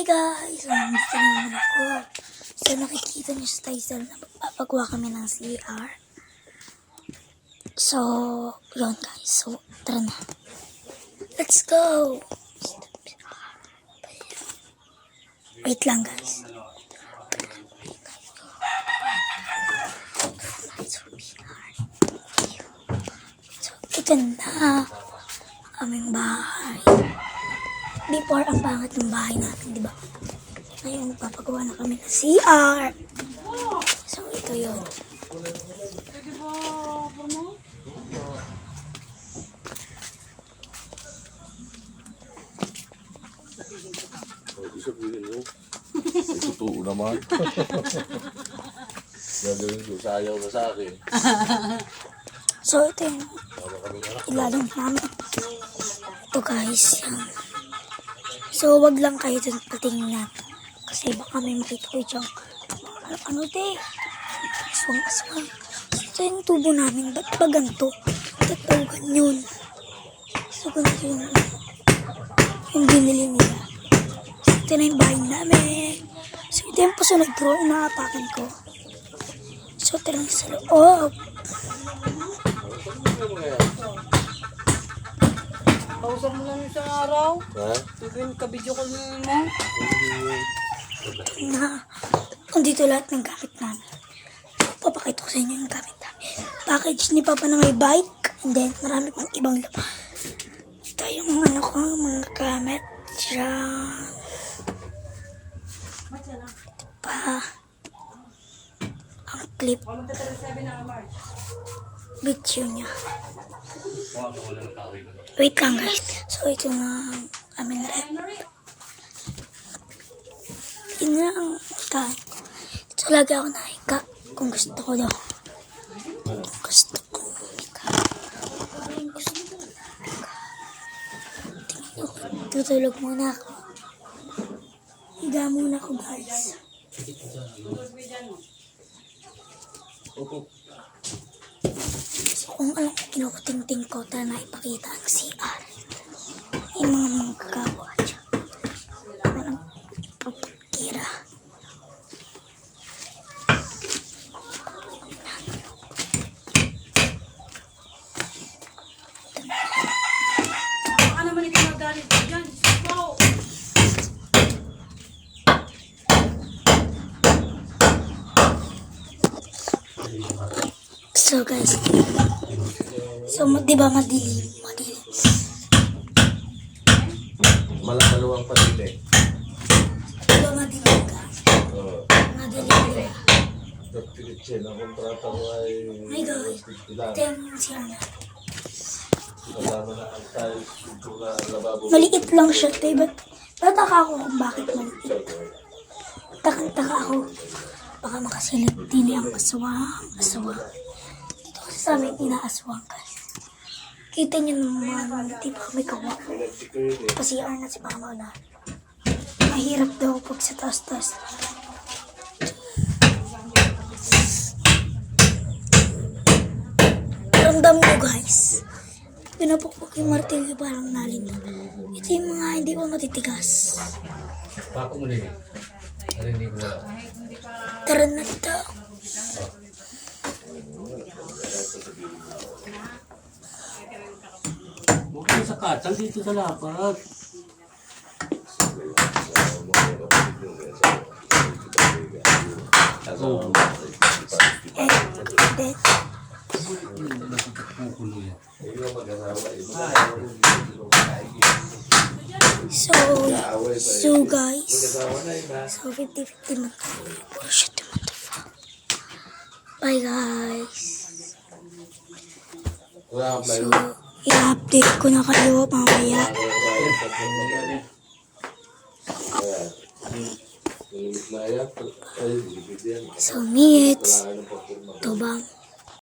Hi guys! So, nandito na naman ako. So, nakikita niyo sa title na magpapagawa kami ng CR. So, yun guys. So, tara na. Let's go! Wait lang guys. So, ito na aming bahay. Before, ang pangit ng bahay natin, di ba? Ngayon, papagawa na kami ng CR. So, ito yun. Ibig sabihin mo, ay totoo naman. Gagawin ko, sayaw na sa akin. So, ito yung ilalim namin. Ito guys, yan. So, wag lang kayo dun patingin. Kasi baka may makita ko dyan. Ano, ano te? Aswang, aswang. So, yung tubo namin. Ba't ba ganito? Ba't ba ganyan? So, ganito yung, yung binili nila. So, ito na yung bahay namin. So, ito yung pasunod ko. Inaapakan ko. So, lang sa loob. Kausap mo lang isang araw. Ha? Sabihin ka video call mo na andito lahat ng gamit namin. Papakita ko sa inyo yung gamit namin. Package ni Papa na may bike. And then, marami pang ibang laban. Ito yung ano ko, mga gamit. Diyan. Ito pa. Ang clip. Video niya. Wait lang guys. So, ito na ang aming rep. Yun na ang time. Ito lagi ako nahiga kung gusto ko daw. Gusto ko tutulog muna ako. Higa muna ako guys. So kung ko kinukuting-ting ko, tara na ipakita ang CR. Yung mga magkagawa dyan. Walang pagkira. Baka naman ikaw nagalit dyan. Go! So guys, so di ba madilim? Madilim. Malamaluwang patili. Di ba madilim guys? Oo. Madilim di ba? Nagtilit Ang kontrata ko ay... My God. Yung CR na. Na na. Maliit lang siya, te. Ba't, nataka ako kung bakit maliit. Takang-taka ako. Baka makasilip dili ang aswang. Aswang. Sa amin, inaaswang guys. Kita niyo naman, di ba yun eh. Kasi na si Mama na. Mahirap daw pag sa taas-taas. Ramdam ko guys. Pinapukpok yung martilyo parang nalito. Ito yung mga hindi ko matitigas. Bako mo mo lang. Tara na ito. Huwag ka sa katsal dito sa lapat. Yan. so, so guys. So, 50-50 man tayo. Puro shit naman to. Bye guys. So. I-update ko na kayo mamaya. So, meets. Tubang.